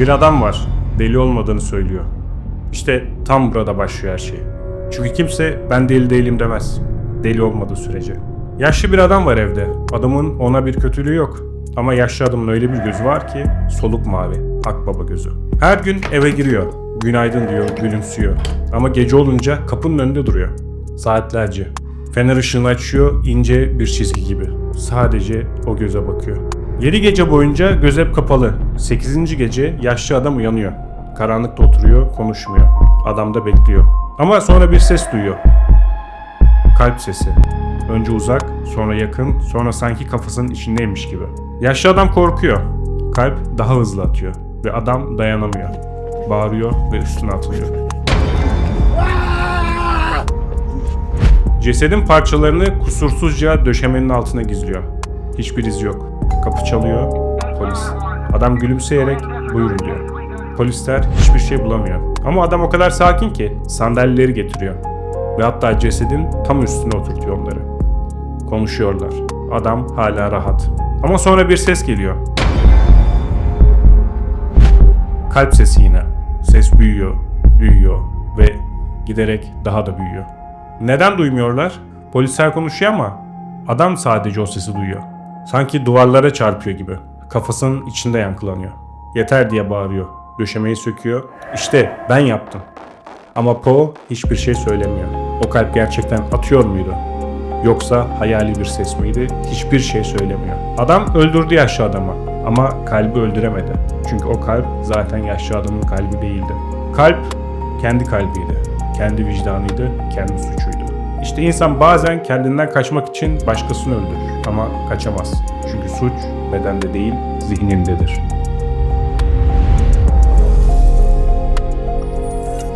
Bir adam var. Deli olmadığını söylüyor. İşte tam burada başlıyor her şey. Çünkü kimse ben deli değilim demez. Deli olmadığı sürece. Yaşlı bir adam var evde. Adamın ona bir kötülüğü yok. Ama yaşlı adamın öyle bir gözü var ki soluk mavi. Akbaba gözü. Her gün eve giriyor. Günaydın diyor, gülümsüyor. Ama gece olunca kapının önünde duruyor. Saatlerce. Fener ışığını açıyor, ince bir çizgi gibi. Sadece o göze bakıyor. 7 gece boyunca göz hep kapalı. 8. gece yaşlı adam uyanıyor. Karanlıkta oturuyor, konuşmuyor. Adam da bekliyor. Ama sonra bir ses duyuyor. Kalp sesi. Önce uzak, sonra yakın, sonra sanki kafasının içindeymiş gibi. Yaşlı adam korkuyor. Kalp daha hızlı atıyor ve adam dayanamıyor. Bağırıyor ve üstüne atılıyor. Cesedin parçalarını kusursuzca döşemenin altına gizliyor. Hiçbir iz yok. Kapı çalıyor. Polis. Adam gülümseyerek buyurun diyor. Polisler hiçbir şey bulamıyor. Ama adam o kadar sakin ki sandalyeleri getiriyor. Ve hatta cesedin tam üstüne oturtuyor onları. Konuşuyorlar. Adam hala rahat. Ama sonra bir ses geliyor. Kalp sesi yine. Ses büyüyor, büyüyor ve giderek daha da büyüyor. Neden duymuyorlar? Polisler konuşuyor ama adam sadece o sesi duyuyor. Sanki duvarlara çarpıyor gibi. Kafasının içinde yankılanıyor. Yeter diye bağırıyor. Döşemeyi söküyor. İşte ben yaptım. Ama Poe hiçbir şey söylemiyor. O kalp gerçekten atıyor muydu? Yoksa hayali bir ses miydi? Hiçbir şey söylemiyor. Adam öldürdü yaşlı adamı ama kalbi öldüremedi. Çünkü o kalp zaten yaşlı adamın kalbi değildi. Kalp kendi kalbiydi, kendi vicdanıydı, kendi suçuydu. İşte insan bazen kendinden kaçmak için başkasını öldürür ama kaçamaz. Çünkü suç bedende değil, zihnindedir.